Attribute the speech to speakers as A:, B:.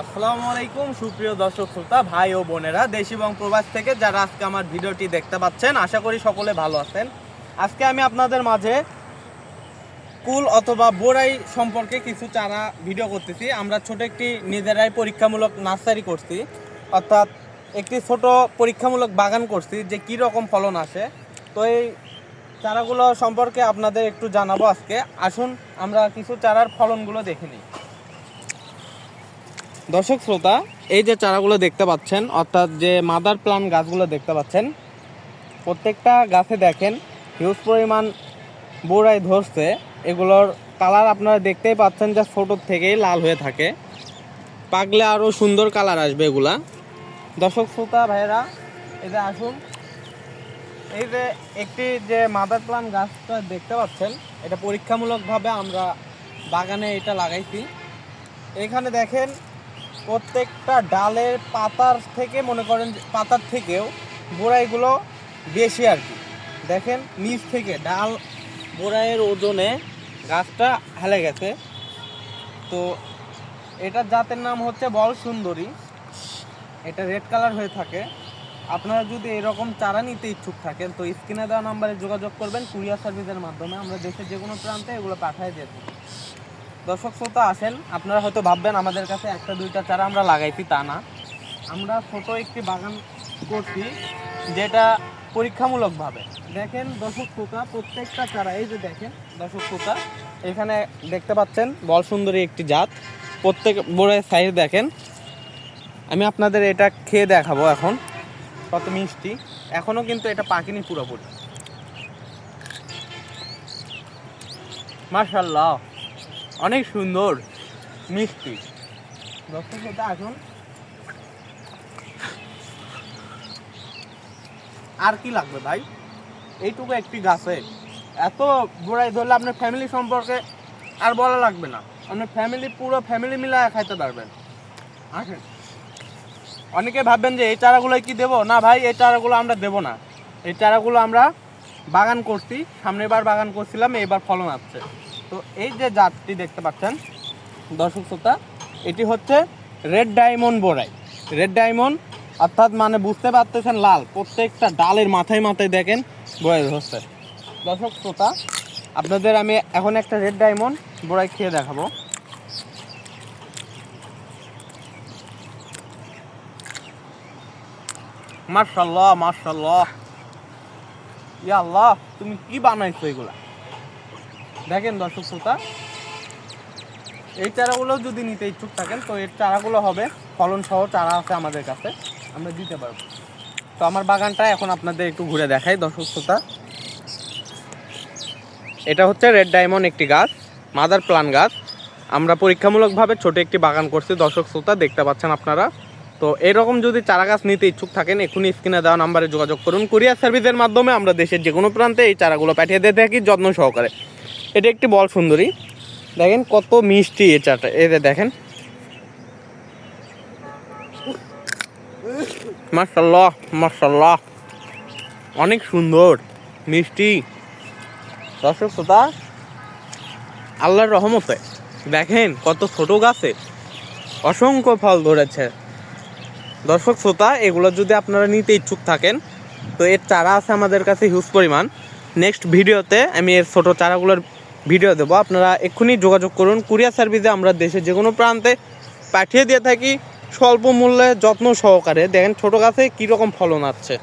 A: আসসালামু আলাইকুম, সুপ্রিয় দর্শক শ্রোতা, ভাই ও বোনেরা, দেশ এবং প্রবাস থেকে যারা আজকে আমার ভিডিওটি দেখতে পাচ্ছেন, আশা করি সকলে ভালো আছেন। আজকে আমি আপনাদের মাঝে কুল অথবা বোরাই সম্পর্কে কিছু চারা ভিডিও করতেছি। আমরা ছোট একটি নিজেরাই পরীক্ষামূলক নার্সারি করছি, অর্থাৎ একটি ছোট পরীক্ষামূলক বাগান করছি যে কী রকম ফলন আসে। তো এই চারাগুলো সম্পর্কে আপনাদের একটু জানাব আজকে। আসুন, আমরা কিছু চারার ফলনগুলো দেখে নিই। দর্শক শ্রোতা, এই যে চারাগুলো দেখতে পাচ্ছেন, অর্থাৎ যে মাদার প্লান্ট গাছগুলো দেখতে পাচ্ছেন, প্রত্যেকটা গাছে দেখেন হিউজ পরিমাণ বোড়াই ধরছে। এগুলোর কালার আপনারা দেখতেই পাচ্ছেন যে ছোটোর থেকেই লাল হয়ে থাকে। পাকলে আরও সুন্দর কালার আসবে এগুলা। দর্শক শ্রোতা, ভাইয়েরা, এই যে আসুন। এই যে একটি যে মাদার প্লান্ট গাছটা দেখতে পাচ্ছেন, এটা পরীক্ষামূলকভাবে আমরা বাগানে এটা লাগাইছি। এখানে দেখেন প্রত্যেকটা ডালের পাতার থেকে, মনে করেন পাতার থেকেও বোড়াইগুলো বেশি আর কি। দেখেন, নিচ থেকে ডাল বোড়াইয়ের ওজনে গাছটা হেলে গেছে। তো এটার জাতের নাম হচ্ছে বল সুন্দরী। এটা রেড কালার হয়ে থাকে। আপনারা যদি এরকম চারা নিতে ইচ্ছুক থাকেন, তো স্ক্রিনে দেওয়া নাম্বারে যোগাযোগ করবেন, কুরিয়ার সার্ভিসের মাধ্যমে। আমরা দেশের যে কোনো প্রান্তে এগুলো পাঠিয়ে থাকি। দর্শক শ্রোতা আসেন, আপনারা হয়তো ভাববেন আমাদের কাছে একটা, দুইটা চারা আমরা লাগাইছি, তা না। আমরা ছোট একটি বাগান করছি, যেটা পরীক্ষামূলকভাবে। দেখেন দর্শক শ্রোতা, প্রত্যেকটা চারা, এই যে দেখেন দর্শক শ্রোতা, এখানে দেখতে পাচ্ছেন, বল সুন্দরী একটি জাত। প্রত্যেক বড়ের সাইজ দেখেন। আমি আপনাদের এটা খেয়ে দেখাবো এখন, কত মিষ্টি। এখনও কিন্তু এটা পাকেনি পুরোপুরি। মার্শাল্লাহ অনেক সুন্দর, মিষ্টি। আসুন। আর কি লাগবে ভাই? এইটুকু একটি গাছে। এত গোড়াই ধরলে আপনার ফ্যামিলি সম্পর্কে আর বলা লাগবে না। আপনার ফ্যামিলি পুরো ফ্যামিলি মিলে খাইতে পারবেন। আসেন। অনেকে ভাববেন যে, এই চারাগুলো কি দেবো? না ভাই, এই চারাগুলো আমরা দেবো না। এই চারাগুলো আমরা বাগান করছি। সামনেবার বাগান করছিলাম, এইবার ফলন আসছে। তো এই যে জাতটি দেখতে পাচ্ছেন, দর্শক শ্রোতা, এটি হচ্ছে রেড ডায়মন্ড বোরাই। রেড ডায়মন্ড, অর্থাৎ মানে বুঝতে পারতেছেন লাল, প্রত্যেকটা ডালের মাথায় মাথায় দেখেন বয়ে হচ্ছে দর্শক শ্রোতা, আপনাদের আমি এখন একটা রেড ডায়মন্ড বোরাই খেয়ে দেখাবো। মার্শাল্লাহ মার্শাল্লাহ ইয়া আল্লাহ, তুমি কি বানাইছো এগুলা? দেখেন দর্শক শ্রোতা, এই চারাগুলো যদি নিতে ইচ্ছুক থাকেন, তো এর চারাগুলো হবে ফলন সহ চারা আছে আমাদের কাছে, আমরা দিতে পারব। তো আমার বাগানটা এখন আপনাদের একটু ঘুরে দেখাই দর্শক শ্রোতা। এটা হচ্ছে রেড ডায়মন্ড একটি গাছ, মাদার প্লান গাছ। আমরা পরীক্ষামূলকভাবে ছোট একটি বাগান করছি, দর্শক শ্রোতা, দেখতে পাচ্ছেন আপনারা। তো এরকম যদি চারা গাছ নিতে ইচ্ছুক থাকেন এখনই স্ক্রিনে দেওয়া নাম্বারে যোগাযোগ করুন। কুরিয়ার সার্ভিসের মাধ্যমে আমরা দেশের যে কোনো প্রান্তে এই চারাগুলো পাঠিয়ে দিয়ে থাকি, যত্ন সহকারে। এটা একটি বল সুন্দরী। দেখেন কত মিষ্টি এই চাটা এতে দেখেন। মার্শাল্লাহ মার্শাল্লাহ অনেক সুন্দর, মিষ্টি। দর্শক শ্রোতা, আল্লাহর রহমতে দেখেন কত ছোট গাছে অসংখ্য ফল ধরেছে। দর্শক, শ্রোতা, এগুলো যদি আপনারা নিতে ইচ্ছুক থাকেন, তো এর চারা আছে আমাদের কাছে হিউজ পরিমাণ। নেক্সট ভিডিওতে আমি এর ছোটো চারাগুলোর ভিডিও দেবো। আপনারা এক্ষুনি যোগাযোগ করুন। কুরিয়ার সার্ভিসে আমরা দেশের যে কোনো প্রান্তে পাঠিয়ে দিয়ে থাকি। স্বল্প মূল্যে যত্ন সহকারে। দেখেন ছোটো গাছে কীরকম ফলন আসছে।